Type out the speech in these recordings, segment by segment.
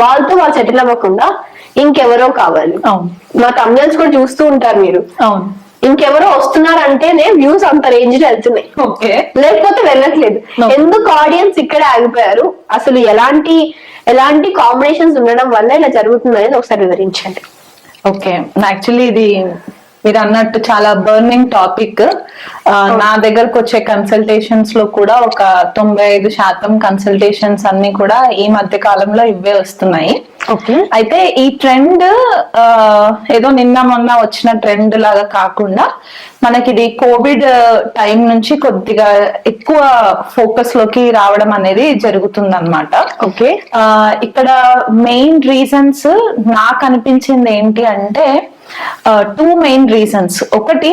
వాళ్ళతో వాళ్ళు సెటిల్ అవ్వకుండా ఇంకెవరో కావాలి. మా తమిళన్స్ కూడా చూస్తూ ఉంటారు మీరు. అవును. ఇంకెవరో వస్తున్నారు అంటేనే వ్యూస్ అంత రేంజ్లో వెళ్తున్నాయి. ఓకే. లేకపోతే వెళ్ళట్లేదు. ఎందుకు ఆడియన్స్ ఇక్కడే ఆగిపోయారు? అసలు ఎలాంటి ఎలాంటి కాంబినేషన్స్ ఉండడం వల్ల ఇలా జరుగుతుంది అనేది ఒకసారి వివరించండి. ఓకే. యాక్చువల్లీ ఇది మీరు అన్నట్టు చాలా బర్నింగ్ టాపిక్ నా దగ్గరకు వచ్చే కన్సల్టేషన్స్లో కూడా ఒక తొంభై ఐదు శాతం కన్సల్టేషన్స్ అన్ని కూడా ఈ మధ్య కాలంలో ఇవే వస్తున్నాయి. అయితే ఈ ట్రెండ్ ఏదో నిన్న మొన్న వచ్చిన ట్రెండ్ లాగా కాకుండా మనకి ఇది కోవిడ్ టైం నుంచి కొద్దిగా ఎక్కువ ఫోకస్లోకి రావడం అనేది జరుగుతుంది అనమాట ఓకే ఇక్కడ మెయిన్ రీజన్స్ నాకు అనిపించింది ఏంటి అంటే టూ మెయిన్ రీజన్స్. ఒకటి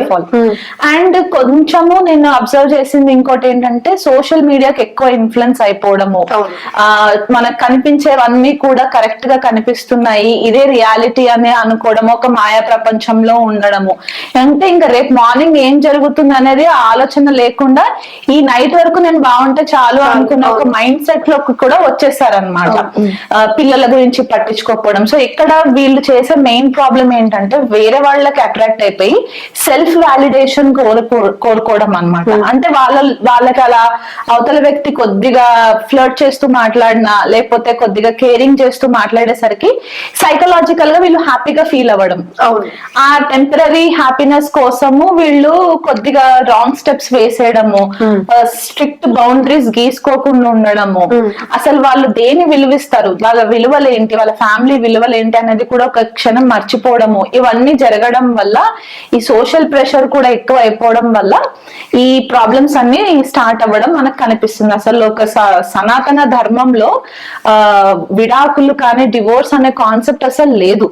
ఆఫ్ ఆల్. అండ్ కొంచెము నేను అబ్జర్వ్ చేసింది ఇంకోటి ఏంటంటే సోషల్ మీడియాకి ఎక్కువ ఇన్ఫ్లుయెన్స్ అయిపోవడము. మనకు కనిపించేవన్నీ కూడా కరెక్ట్గా కనిపిస్తున్నాయి. ఇదే రియాలిటీ అని అనుకోవడం ఒక మాయా ప్రపంచంలో ఉండడము. అంటే ఇంకా రేపు మార్నింగ్ ఏం జరుగుతుంది అనేది ఆలోచన లేకుండా ఈ నైట్ వరకు నేను బాగుంటే చాలు అనుకున్న ఒక మైండ్ సెట్లోకి కూడా వచ్చేసారనమాట పిల్లల గురించి పట్టించుకోకపోవడం. సో ఇక్కడ వీళ్ళు చేసే మెయిన్ ప్రాబ్లం ఏంటంటే వేరే వాళ్ళకి అట్రాక్ట్ అయిపోయి సెల్ఫ్ సెల్ఫ్ వాలిడేషన్ కోరుకో కోరుకోవడం అనమాట అంటే వాళ్ళ వాళ్ళకి అలా అవతల వ్యక్తి కొద్దిగా ఫ్లర్ట్ చేస్తూ మాట్లాడినా లేకపోతే కొద్దిగా కేరింగ్ చేస్తూ మాట్లాడేసరికి సైకలాజికల్గా వీళ్ళు హ్యాపీగా ఫీల్ అవ్వడం. ఆ టెంపరీ హ్యాపీనెస్ కోసము వీళ్ళు కొద్దిగా రాంగ్ స్టెప్స్ వేసేయడము స్ట్రిక్ట్ బౌండరీస్ గీసుకోకుండా ఉండడము. అసలు వాళ్ళు దేని విలువిస్తారు? వాళ్ళ విలువలు ఏంటి? వాళ్ళ ఫ్యామిలీ విలువలు ఏంటి అనేది కూడా ఒక క్షణం మర్చిపోవడము. ఇవన్నీ జరగడం వల్ల ఈ సోషల్ ప్రెషర్ కూడా ఎక్కువ అయిపోవడం వల్ల ఈ ప్రాబ్లమ్స్ అన్ని స్టార్ట్ అవ్వడం మనకు కనిపిస్తుంది. అసలు ఒక స- సనాతన ధర్మంలో ఆ విడాకులు కానీ డివోర్స్ అనే కాన్సెప్ట్ అసలు లేదు.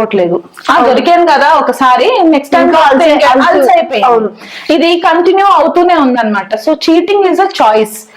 ఆ దొరికాను కదా ఒకసారి నెక్స్ట్ టైం. ఇది కంటిన్యూ అవుతూనే ఉందన్నమాట. So cheating is a choice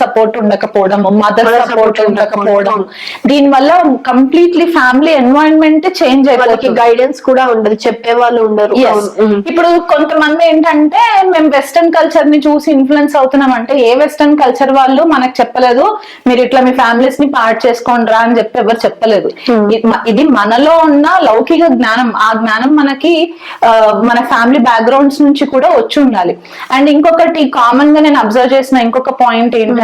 support ఉండకపోవడము మదర్ సపోర్ట్ ఉండకపోవడం దీని వల్ల కంప్లీట్లీ ఫ్యామిలీ ఎన్వైరన్మెంట్ చేంజ్ అయిపోతుంది. గైడెన్స్ కూడా ఉండదు చెప్పే వాళ్ళు ఉండరు. ఇప్పుడు కొంతమంది ఏంటంటే మేము వెస్టర్న్ కల్చర్ని చూసి ఇన్ఫ్లుయెన్స్ అవుతున్నాం అంటే ఏ వెస్టర్న్ కల్చర్ వాళ్ళు మనకు చెప్పలేదు మీరు ఇట్లా మీ ఫ్యామిలీస్ని పార్ట్ చేసుకోండి రా అని చెప్పి ఎవరు చెప్పలేదు. ఇది మనలో ఉన్న లౌకిక జ్ఞానం. ఆ జ్ఞానం మనకి మన ఫ్యామిలీ బ్యాక్గ్రౌండ్స్ నుంచి కూడా వచ్చి ఉండాలి. అండ్ ఇంకొకటి కామన్గా నేను అబ్జర్వ్ చేసిన ఇంకొక పాయింట్ ఏంటంటే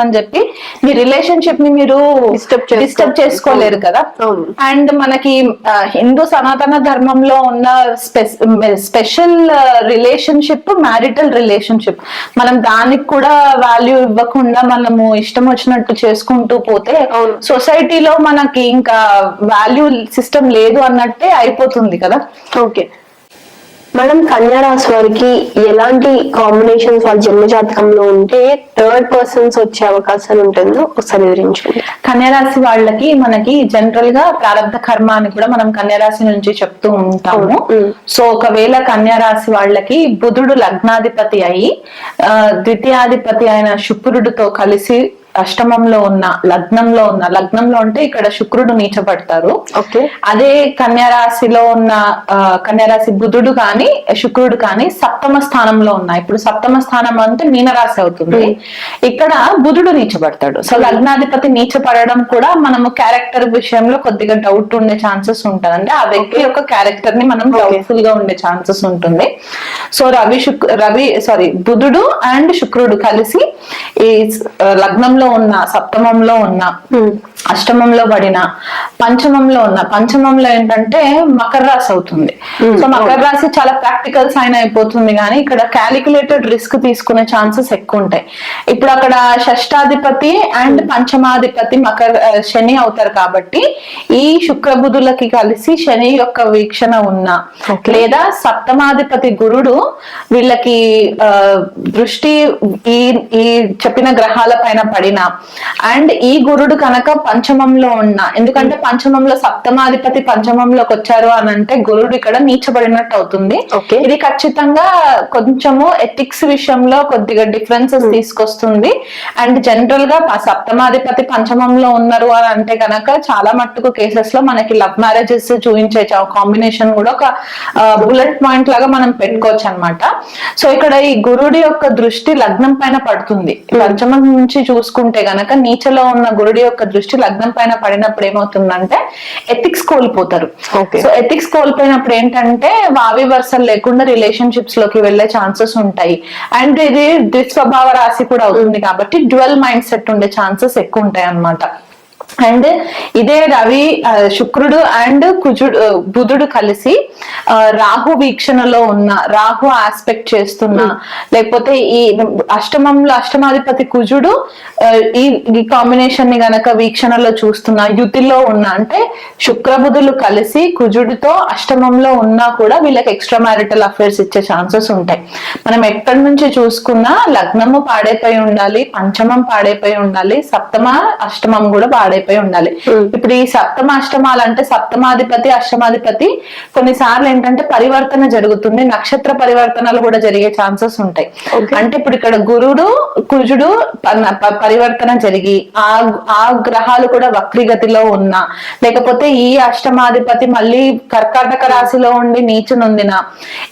అని చెప్పి మీ రిలేషన్షిప్ని మీరు డిస్టర్బ్ చేసుకోలేరు కదా. అండ్ మనకి హిందూ సనాతన ధర్మంలో ఉన్న స్పెషల్ రిలేషన్షిప్ మ్యారిటల్ రిలేషన్షిప్ మనం దానికి కూడా వాల్యూ ఇవ్వకుండా మనము ఇష్టం వచ్చినట్టు చేసుకుంటూ పోతే. సొసైటీలో మనకి ఇంకా వాల్యూ సిస్టమ్ లేదు అన్నట్టే అయిపోతుంది కదా ఓకే మేడం కన్యా రాశి వారికి ఎలాంటి కాంబినేషన్స్ వాళ్ళ జన్మ జాతకంలో ఉంటే థర్డ్ పర్సన్స్ వచ్చే అవకాశాలు ఉంటుందో ఒకసారి వివరించండి కన్యరాశి వాళ్ళకి మనకి జనరల్గా ప్రారంభ కర్మ అని కూడా మనం కన్యరాశి నుంచి చెప్తూ ఉంటాము. సో ఒకవేళ కన్యరాశి వాళ్ళకి బుధుడు లగ్నాధిపతి అయి ఆ, ద్వితీయాధిపతి అయిన శుక్రుడితో కలిసి అష్టమంలో ఉన్న లగ్నంలో ఉన్న లగ్నంలో అంటే ఇక్కడ శుక్రుడు నీచబడతారు. ఓకే. అదే కన్యా రాశిలో ఉన్న ఆ, కన్యా రాశి బుధుడు కానీ శుక్రుడు కానీ సప్తమ స్థానంలో ఉన్నాయి. ఇప్పుడు సప్తమ స్థానం అంటే మీనరాశి అవుతుంది. ఇక్కడ బుధుడు నీచబడతాడు. సో లగ్నాధిపతి నీచపడడం కూడా మనము క్యారెక్టర్ విషయంలో కొద్దిగా డౌట్ ఉండే ఛాన్సెస్ ఉంటుంది అంటే ఆ వ్యక్తి యొక్క క్యారెక్టర్ని మనం డౌట్ఫుల్గా ఉండే ఛాన్సెస్ ఉంటుంది. సో రవి శుక్ రవి సారీ బుధుడు అండ్ శుక్రుడు కలిసి ఈ స్- లగ్నంలో ఉన్న సప్తమంలో ఉన్న అష్టమంలో పడిన పంచమంలో ఉన్న పంచమంలో ఏంటంటే మకర రాశి అవుతుంది. సో మకర రాశి చాలా ప్రాక్టికల్ సైన్ అయిపోతుంది కానీ ఇక్కడ క్యాలిక్యులేటెడ్ రిస్క్ తీసుకునే ఛాన్సెస్ ఎక్కువ ఉంటాయి. ఇప్పుడు అక్కడ షష్టాధిపతి అండ్ పంచమాధిపతి మకర శని అవుతారు కాబట్టి ఈ శుక్ర బుధులకి కలిసి శని యొక్క వీక్షణ ఉన్న లేదా సప్తమాధిపతి గురుడు వీళ్ళకి దృష్టి ఈ ఈ చెప్పిన గ్రహాల పైన పడిన అండ్ ఈ గురుడు కనుక పంచమంలో ఉన్న ఎందుకంటే పంచమంలో సప్తమాధిపతి పంచమంలోకి వచ్చారు అని అంటే గురుడు ఇక్కడ నీచబడినట్టు అవుతుంది. ఇది ఖచ్చితంగా కొంచెము ఎథిక్స్ విషయంలో కొద్దిగా డిఫరెన్సెస్ తీసుకొస్తుంది. అండ్ జనరల్గా సప్తమాధిపతి పంచమంలో ఉన్నారు అని అంటే గనక చాలా మట్టుకు కేసెస్లో మనకి లవ్ మ్యారేజెస్ చూపించే కాంబినేషన్ కూడా ఒక బుల్లెట్ పాయింట్ లాగా మనం పెట్టుకోవచ్చు అన్నమాట. సో ఇక్కడ ఈ గురుడి యొక్క దృష్టి లగ్నం పైన పడుతుంది. పంచమం నుంచి చూసుకుంటే గనక నీచలో ఉన్న గురుడి యొక్క దృష్టి లగ్నం పైన పడినప్పుడు ఏమవుతుందంటే ఎథిక్స్ కోల్పోతారు. సో ఎథిక్స్ కోల్పోయినప్పుడు ఏంటంటే వావి వరుసలు లేకుండా రిలేషన్షిప్స్లోకి వెళ్ళే ఛాన్సెస్ ఉంటాయి. అండ్ ఇది దుస్వభావ రాశి కూడా అవుతుంది కాబట్టి డ్యువల్ మైండ్ సెట్ ఉండే ఛాన్సెస్ ఎక్కువ ఉంటాయి అన్నమాట అండ్ ఇదే రవి శుక్రుడు అండ్ కుజుడు బుధుడు కలిసి ఆ, రాహు వీక్షణలో ఉన్న రాహు ఆస్పెక్ట్ చేస్తున్న లేకపోతే ఈ అష్టమంలో అష్టమాధిపతి కుజుడు ఈ ఈ కాంబినేషన్ని గనక వీక్షణలో చూస్తున్న యుతిలో ఉన్న అంటే శుక్రబుధులు కలిసి కుజుడితో అష్టమంలో ఉన్నా కూడా వీళ్ళకి ఎక్స్ట్రా మ్యారిటల్ అఫైర్స్ ఇచ్చే ఛాన్సెస్ ఉంటాయి. మనం ఎక్కడి నుంచి చూసుకున్నా లగ్నము పాడైపోయి ఉండాలి పంచమం పాడైపోయి ఉండాలి సప్తమ అష్టమం కూడా పాడైపోయి ఉండాలి. ఇప్పుడు ఈ సప్తమ అష్టమాలు అంటే సప్తమాధిపతి అష్టమాధిపతి కొన్నిసార్లు ఏంటంటే పరివర్తన జరుగుతుంది. నక్షత్ర పరివర్తనలు కూడా జరిగే ఛాన్సెస్ ఉంటాయి. అంటే ఇప్పుడు ఇక్కడ గురుడు కుజుడు పరివర్తన జరిగి ఆ ఆ గ్రహాలు కూడా వక్రిగతిలో ఉన్నా లేకపోతే ఈ అష్టమాధిపతి మళ్ళీ కర్కాటక రాశిలో ఉండి నీచు నొందిన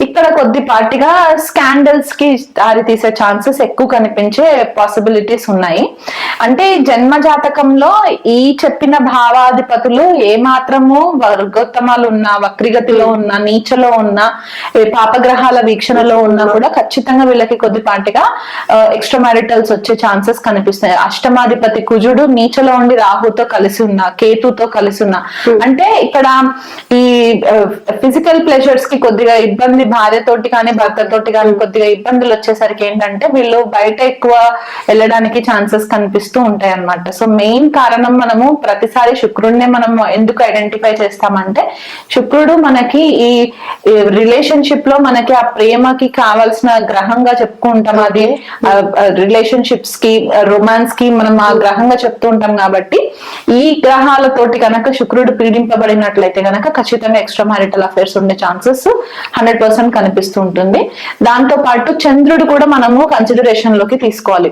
ఇక్కడ కొద్దిపాటిగా స్కాండల్స్కి దారి తీసే ఛాన్సెస్ ఎక్కువ కనిపించే పాసిబిలిటీస్ ఉన్నాయి. అంటే జన్మ జాతకంలో ఈ చెప్పిన భావాధిపతులు ఏ మాత్రము వర్గోత్తమాలు ఉన్నా వక్రిగతిలో ఉన్నా నీచలో ఉన్నా పాపగ్రహాల వీక్షణలో ఉన్నా కూడా ఖచ్చితంగా వీళ్ళకి కొద్దిపాటిగా ఎక్స్ట్రా మ్యారిటల్స్ వచ్చే ఛాన్సెస్ కనిపిస్తాయి. అష్టమాధిపతి కుజుడు నీచలో ఉండి రాహుతో కలిసి ఉన్నా కేతుతో కలిసి ఉన్నా. అంటే ఇక్కడ ఈ ఫిజికల్ ప్లెజర్స్కి కొద్దిగా ఇబ్బంది భార్యతోటి కానీ భర్తతోటి కానీ కొద్దిగా ఇబ్బందులు వచ్చేసరికి ఏంటంటే వీళ్ళు బయట ఎక్కువ వెళ్ళడానికి ఛాన్సెస్ కనిపిస్తూ ఉంటాయి అన్నమాట సో మెయిన్ కారణం మనము ప్రతిసారి శుక్రుడినే మనం ఎందుకు ఐడెంటిఫై చేస్తామంటే శుక్రుడు మనకి ఈ రిలేషన్షిప్లో మనకి ఆ ప్రేమకి కావాల్సిన గ్రహంగా చెప్పుకుంటాం అది రిలేషన్షిప్స్కి రొమాన్స్కి మనం ఆ గ్రహంగా చెప్తూ ఉంటాం కాబట్టి ఈ గ్రహాలతోటి కనుక శుక్రుడు పీడింపబడినట్లయితే కనుక ఖచ్చితంగా ఎక్స్ట్రా మ్యారిటల్ అఫైర్స్ ఉండే ఛాన్సెస్ హండ్రెడ్ పర్సెంట్ కనిపిస్తూ ఉంటుంది. దాంతో పాటు చంద్రుడు కూడా మనము కన్సిడరేషన్లోకి తీసుకోవాలి.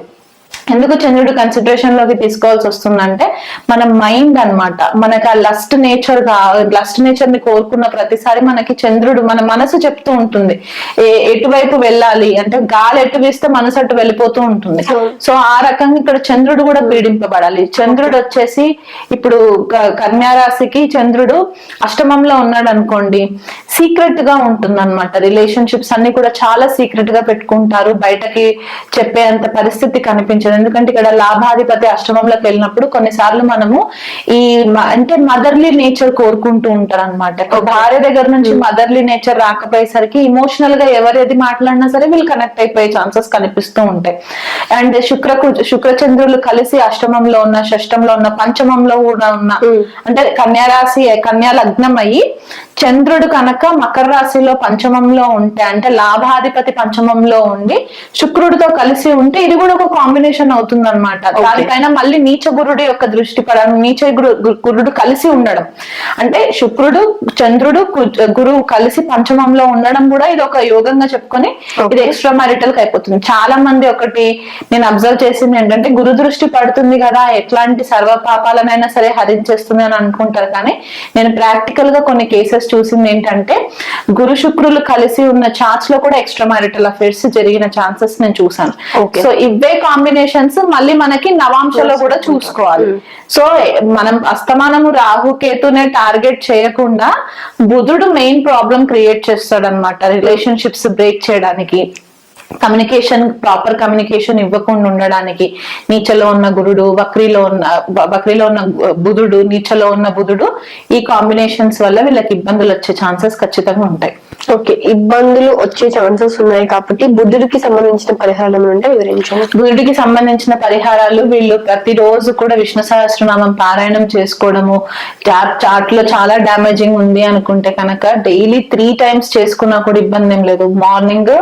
ఎందుకు చంద్రుడు కన్సిడరేషన్లోకి తీసుకోవాల్సి వస్తుందంటే మన మైండ్ అన్నమాట. మనకు ఆ లస్ట్ నేచర్ లస్ట్ నేచర్ని కోరుకున్న ప్రతిసారి మనకి చంద్రుడు మన మనసు చెప్తూ ఉంటుంది. ఏ- ఎటువైపు వెళ్ళాలి? అంటే గాలి ఎటు వీస్తే మనసు అటు వెళ్ళిపోతూ ఉంటుంది. సో ఆ రకంగా ఇక్కడ చంద్రుడు కూడా పీడింపబడాలి. చంద్రుడు వచ్చేసి ఇప్పుడు క- కన్యా రాశికి చంద్రుడు అష్టమంలో ఉన్నాడు అనుకోండి సీక్రెట్గా ఉంటుంది అనమాట రిలేషన్షిప్స్ అన్ని కూడా చాలా సీక్రెట్గా పెట్టుకుంటారు. బయటకి చెప్పేంత పరిస్థితి కనిపించదు. ఎందుకంటే ఇక్కడ లాభాధిపతి అష్టమంలోకి వెళ్ళినప్పుడు కొన్నిసార్లు మనము ఈ అంటే మదర్లీ నేచర్ కోరుకుంటూ ఉంటారు అనమాట భార్య దగ్గర నుంచి మదర్లీ నేచర్ రాకపోయేసరికి ఇమోషనల్గా ఎవరు ఏది మాట్లాడినా సరే వీళ్ళు కనెక్ట్ అయిపోయే ఛాన్సెస్ కనిపిస్తూ ఉంటాయి. అండ్ శుక్రకు శుక్రచంద్రులు కలిసి అష్టమంలో ఉన్న షష్టంలో ఉన్న పంచమంలో కూడా ఉన్న అంటే కన్యా రాశి కన్యా లగ్నం అయ్యి చంద్రుడు కనుక మకర రాశిలో పంచమంలో ఉంటే అంటే లాభాధిపతి పంచమంలో ఉండి శుక్రుడితో కలిసి ఉంటే ఇది కూడా ఒక కాంబినేషన్ అవుతుంది అనమాట దానిపైన మళ్ళీ నీచ గురుడు యొక్క దృష్టి పడడం నీచ గురుడు కలిసి ఉండడం. అంటే శుక్రుడు చంద్రుడు గురువు కలిసి పంచమంలో ఉండడం కూడా ఇది ఒక యోగంగా చెప్పుకొని ఇది ఎక్స్ట్రా మ్యారిటల్కి అయిపోతుంది. చాలా మంది ఒకటి నేను అబ్జర్వ్ చేసింది ఏంటంటే గురు దృష్టి పడుతుంది కదా ఎట్లాంటి సర్వ పాపాలనైనా సరే హరించేస్తుంది అని అనుకుంటారు. కానీ నేను ప్రాక్టికల్గా కొన్ని కేసెస్ చూసింది ఏంటంటే గురు శుక్రులు కలిసి ఉన్న చార్ట్స్లో కూడా ఎక్స్ట్రా మ్యారిటల్ అఫేర్స్ జరిగిన ఛాన్సెస్ నేను చూసాను. సో ఇవే కాంబినేషన్స్ మళ్ళీ మనకి నవాంశలో కూడా చూసుకోవాలి. సో మనం అస్తమానము రాహు కేతునే టార్గెట్ చేయకుండా బుధుడు మెయిన్ ప్రాబ్లం క్రియేట్ చేస్తాడు అనమాట రిలేషన్షిప్స్ బ్రేక్ చేయడానికి కమ్యూనికేషన్ ప్రాపర్ కమ్యూనికేషన్ ఇవ్వకుండా ఉండడానికి. నీచలో ఉన్న గురుడు వక్రీలో ఉన్న వక్రీలో ఉన్న బుధుడు నీచలో ఉన్న బుధుడు ఈ కాంబినేషన్స్ వల్ల వీళ్ళకి ఇబ్బందులు వచ్చే ఛాన్సెస్ ఖచ్చితంగా ఉంటాయి. ఓకే ఇబ్బందులు వచ్చే ఛాన్సెస్ ఉన్నాయి కాబట్టి బుద్ధుడికి సంబంధించిన పరిహారం ఉంటే వివరించండి. బుద్ధుడికి సంబంధించిన పరిహారాలు వీళ్ళు ప్రతిరోజు కూడా విష్ణు సహస్రనామం పారాయణం చేసుకోవడము చాట్లో చాలా డ్యామేజింగ్ ఉంది అనుకుంటే కనుక డైలీ త్రీ టైమ్స్ చేసుకున్నా కూడా ఇబ్బంది ఏం లేదు. మార్నింగ్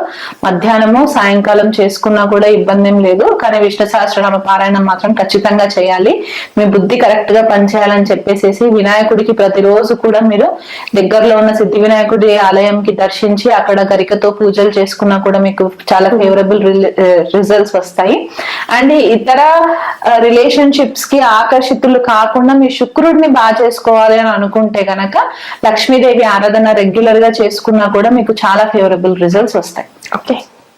మధ్యాహ్నము సాయంకాలం చేసుకున్నా కూడా ఇబ్బంది ఏం లేదు. కానీ విష్ణు సహస్రనామ పారాయణం మాత్రం ఖచ్చితంగా చేయాలి. మీ బుద్ధి కరెక్ట్గా పనిచేయాలని చెప్పేసేసి వినాయకుడికి ప్రతిరోజు కూడా మీరు దగ్గరలో ఉన్న సిద్ధి వినాయకుడి ఆలయం ఆలయంకి దర్శించి అక్కడ గరికతో పూజలు చేసుకున్నా కూడా మీకు చాలా ఫేవరబుల్ రిజల్ట్స్ eh, వస్తాయి. అండ్ ఇతర eh, రిలేషన్షిప్స్కి ఆకర్షితులు కాకుండా మీ శుక్రుడిని బాగా చేసుకోవాలి అని అనుకుంటే గనక లక్ష్మీదేవి ఆరాధన రెగ్యులర్గా చేసుకున్నా కూడా మీకు చాలా ఫేవరబుల్ రిజల్ట్స్ వస్తాయి. ఓకే